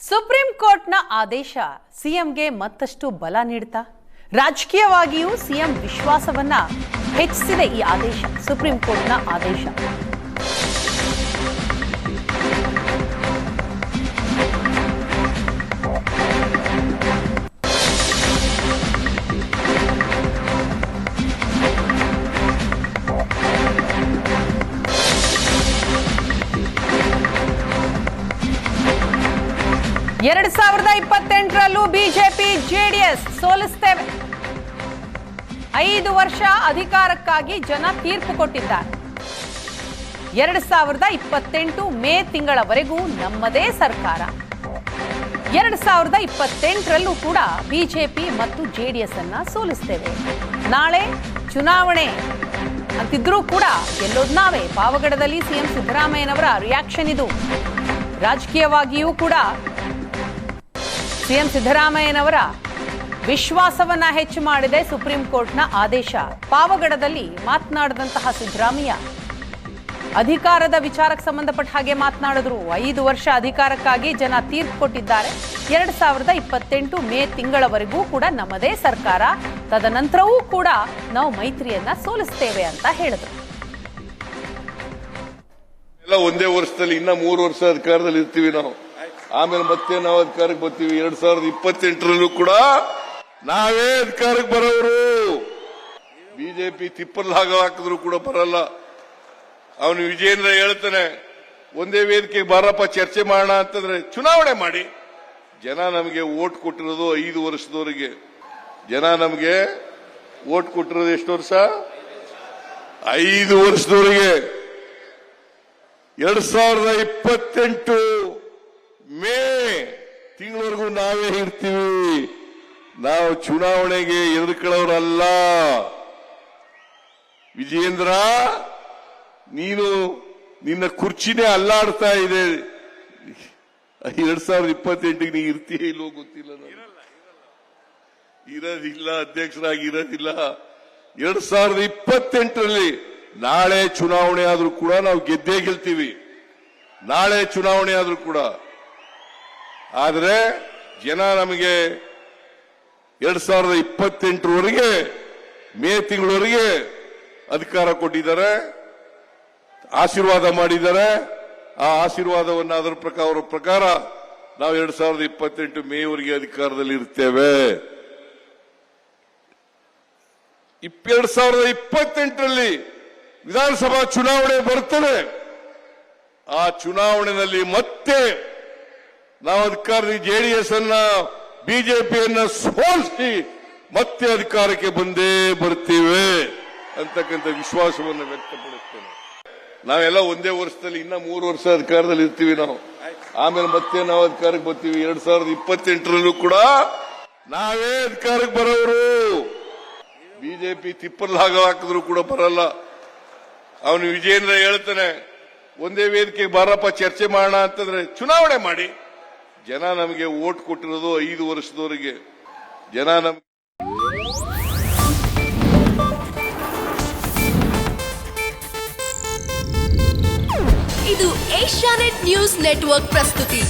Supreme ಕೋರ್ಟ್ನ ಆದೇಶ ಸಿಎಂಗೆ ಮತ್ತಷ್ಟು ಬಲ ನೀಡ್ತಾ? ರಾಜಕೀಯವಾಗಿಯೂ ಸಿಎಂ ವಿಶ್ವಾಸವನ್ನ ಹೆಚ್ಚಿಸಿದೆ ಈ ಆದೇಶ, ಸುಪ್ರೀಂ ಕೋರ್ಟ್ನ ಆದೇಶ. ಎರಡ್ ಸಾವಿರದ ಇಪ್ಪತ್ತೆಂಟರಲ್ಲೂ ಬಿಜೆಪಿ ಜೆಡಿಎಸ್ ಸೋಲಿಸ್ತೇವೆ. ಐದು ವರ್ಷ ಅಧಿಕಾರಕ್ಕಾಗಿ ಜನ ತೀರ್ಪು ಕೊಟ್ಟಿದ್ದಾರೆ. ಎರಡ್ ಸಾವಿರದ ಇಪ್ಪತ್ತೆಂಟು ಮೇ ತಿಂಗಳವರೆಗೂ ನಮ್ಮದೇ ಸರ್ಕಾರ. ಎರಡ್ ಸಾವಿರದ ಇಪ್ಪತ್ತೆಂಟರಲ್ಲೂ ಕೂಡ ಬಿಜೆಪಿ ಮತ್ತು ಜೆಡಿಎಸ್ ಅನ್ನ ಸೋಲಿಸ್ತೇವೆ. ನಾಳೆ ಚುನಾವಣೆ ಅಂತಿದ್ರೂ ಕೂಡ ಎಲ್ಲೋದ್ ನಾವೇ. ಪಾವಗಡದಲ್ಲಿ ಸಿಎಂ ಸಿದ್ದರಾಮಯ್ಯನವರ ರಿಯಾಕ್ಷನ್ ಇದು. ರಾಜಕೀಯವಾಗಿಯೂ ಕೂಡ ಸಿಎಂ ಸಿದ್ದರಾಮಯ್ಯನವರ ವಿಶ್ವಾಸವನ್ನ ಹೆಚ್ಚು ಮಾಡಿದೆ ಸುಪ್ರೀಂ ಕೋರ್ಟ್ನ ಆದೇಶ. ಪಾವಗಡದಲ್ಲಿ ಮಾತನಾಡಿದಂತಹ ಸಿದ್ದರಾಮಯ್ಯ. ಅಧಿಕಾರದ ವಿಚಾರಕ್ಕೆ ಸಂಬಂಧಪಟ್ಟ ಹಾಗೆ ಮಾತನಾಡಿದ್ರು. ಐದು ವರ್ಷ ಅಧಿಕಾರಕ್ಕಾಗಿ ಜನ ತೀರ್ಪು ಕೊಟ್ಟಿದ್ದಾರೆ. ಎರಡ್ ಸಾವಿರದ ಇಪ್ಪತ್ತೆಂಟು ಮೇ ತಿಂಗಳವರೆಗೂ ಕೂಡ ನಮ್ಮದೇ ಸರ್ಕಾರ. ತದನಂತರವೂ ಕೂಡ ನಾವು ಮೈತ್ರಿಯನ್ನ ಸೋಲಿಸ್ತೇವೆ ಅಂತ ಹೇಳಿದ್ರು. ಎಲ್ಲ ಒಂದೇ ವರ್ಷದಲ್ಲಿ ಇನ್ನ ಮೂರು ವರ್ಷ ಅಧಿಕಾರದಲ್ಲಿ ಇರ್ತೀವಿ ನಾವು. ಆಮೇಲೆ ಮತ್ತೆ ನಾವು ಅಧಿಕಾರಕ್ಕೆ ಬರ್ತೀವಿ. ಎರಡ್ ಸಾವಿರದ ಇಪ್ಪತ್ತೆಂಟರಲ್ಲೂ ಕೂಡ ನಾವೇ ಅಧಿಕಾರಕ್ಕೆ ಬರೋರು ಬಿಜೆಪಿ ತಿಪ್ಪಲ್ ಹಾಗ ಹಾಕಿದ್ರು ಕೂಡ ಬರಲ್ಲ. ಅವನು ವಿಜೇಂದ್ರ ಹೇಳ್ತಾನೆ, ಒಂದೇ ವೇದಿಕೆಗೆ ಬಾರಪ್ಪ, ಚರ್ಚೆ ಮಾಡೋಣ ಅಂತಂದ್ರೆ ಚುನಾವಣೆ ಮಾಡಿ. ಜನ ನಮಗೆ ಓಟ್ ಕೊಟ್ಟಿರೋದು ಐದು ವರ್ಷದವರಿಗೆ. ಜನ ನಮಗೆ ಓಟ್ ಕೊಟ್ಟಿರೋದು ಎಷ್ಟು ವರ್ಷ? ಐದು ವರ್ಷದವರಿಗೆ. ಎರಡ್ ಸಾವಿರದ ಇಪ್ಪತ್ತೆಂಟು ತಿಂಗಳವರೆಗೂ ನಾವೇ ಇರ್ತೀವಿ. ನಾವು ಚುನಾವಣೆಗೆ ಎದುರ್ಕೊಳ್ಳೋರಲ್ಲ. ವಿಜೇಂದ್ರ ನೀನು ನಿನ್ನ ಕುರ್ಚಿನೇ ಅಲ್ಲಾಡ್ತಾ ಇದೆ. ಎರಡ್ ಸಾವಿರದ ಇಪ್ಪತ್ತೆಂಟಿಗೆ ನೀ ಇರ್ತೀಯ ಇಲ್ವೋ ಗೊತ್ತಿಲ್ಲ. ಇರೋದಿಲ್ಲ, ಅಧ್ಯಕ್ಷರಾಗಿ ಇರೋದಿಲ್ಲ. ಎರಡ್ ಸಾವಿರದ ಇಪ್ಪತ್ತೆಂಟರಲ್ಲಿ ನಾಳೆ ಚುನಾವಣೆ ಆದ್ರೂ ಕೂಡ ನಾವು ಗೆದ್ದೇ ಗೆಲ್ತೀವಿ. ನಾಳೆ ಚುನಾವಣೆ ಆದ್ರೂ ಕೂಡ. ಆದ್ರೆ ಜನ ನಮಗೆ ಎರಡ್ ಸಾವಿರದ ಇಪ್ಪತ್ತೆಂಟರವರೆಗೆ, ಮೇ ತಿಂಗಳವರೆಗೆ ಅಧಿಕಾರ ಕೊಟ್ಟಿದ್ದಾರೆ, ಆಶೀರ್ವಾದ ಮಾಡಿದ್ದಾರೆ. ಆ ಆಶೀರ್ವಾದವನ್ನು ಅದರ ಪ್ರಕಾರ ಅವರ ಪ್ರಕಾರ ನಾವು ಎರಡ್ ಸಾವಿರದ ಇಪ್ಪತ್ತೆಂಟು ಮೇವರೆಗೆ ಅಧಿಕಾರದಲ್ಲಿ ಇರ್ತೇವೆ. ಎರಡ್ ಸಾವಿರದ ಇಪ್ಪತ್ತೆಂಟರಲ್ಲಿ ವಿಧಾನಸಭಾ ಚುನಾವಣೆ ಬರ್ತದೆ. ಆ ಚುನಾವಣೆಯಲ್ಲಿ ಮತ್ತೆ ನಾವು ಅಧಿಕಾರದಲ್ಲಿ ಜೆಡಿಎಸ್ ಅನ್ನ ಬಿಜೆಪಿಯನ್ನ ಸೋಲಿಸಿ ಮತ್ತೆ ಅಧಿಕಾರಕ್ಕೆ ಬಂದೇ ಬರ್ತೀವಿ ಅಂತಕ್ಕಂಥ ವಿಶ್ವಾಸವನ್ನು ವ್ಯಕ್ತಪಡಿಸ್ತೇನೆ. ನಾವೆಲ್ಲ ಒಂದೇ ವರ್ಷದಲ್ಲಿ ಇನ್ನ ಮೂರು ವರ್ಷ ಅಧಿಕಾರದಲ್ಲಿ ಇರ್ತೀವಿ ನಾವು. ಆಮೇಲೆ ಮತ್ತೆ ನಾವು ಅಧಿಕಾರಕ್ಕೆ ಬರ್ತೀವಿ. ಎರಡ್ ಸಾವಿರದ ಇಪ್ಪತ್ತೆಂಟರಲ್ಲೂ ಕೂಡ ನಾವೇ ಅಧಿಕಾರಕ್ಕೆ ಬರೋರು. ಬಿಜೆಪಿ ತಿಪ್ಪಲ್ ಹಾಗ ಹಾಕಿದ್ರು ಕೂಡ ಬರಲ್ಲ. ಅವನು ವಿಜೇಂದ್ರ ಹೇಳ್ತಾನೆ, ಒಂದೇ ವೇದಿಕೆಗೆ ಬಾರಪ್ಪ, ಚರ್ಚೆ ಮಾಡೋಣ ಅಂತಂದ್ರೆ ಚುನಾವಣೆ ಮಾಡಿ. ಜನ ನಮಗೆ ಓಟ್ ಕೊಟ್ಟಿರೋದು ಐದು ವರ್ಷದವರೆಗೆ. ಜನ ನಮ್ಗೆ ಇದು ಏಷ್ಯಾನೆಟ್ ನ್ಯೂಸ್ ನೆಟ್ವರ್ಕ್ ಪ್ರಸ್ತುತಿ.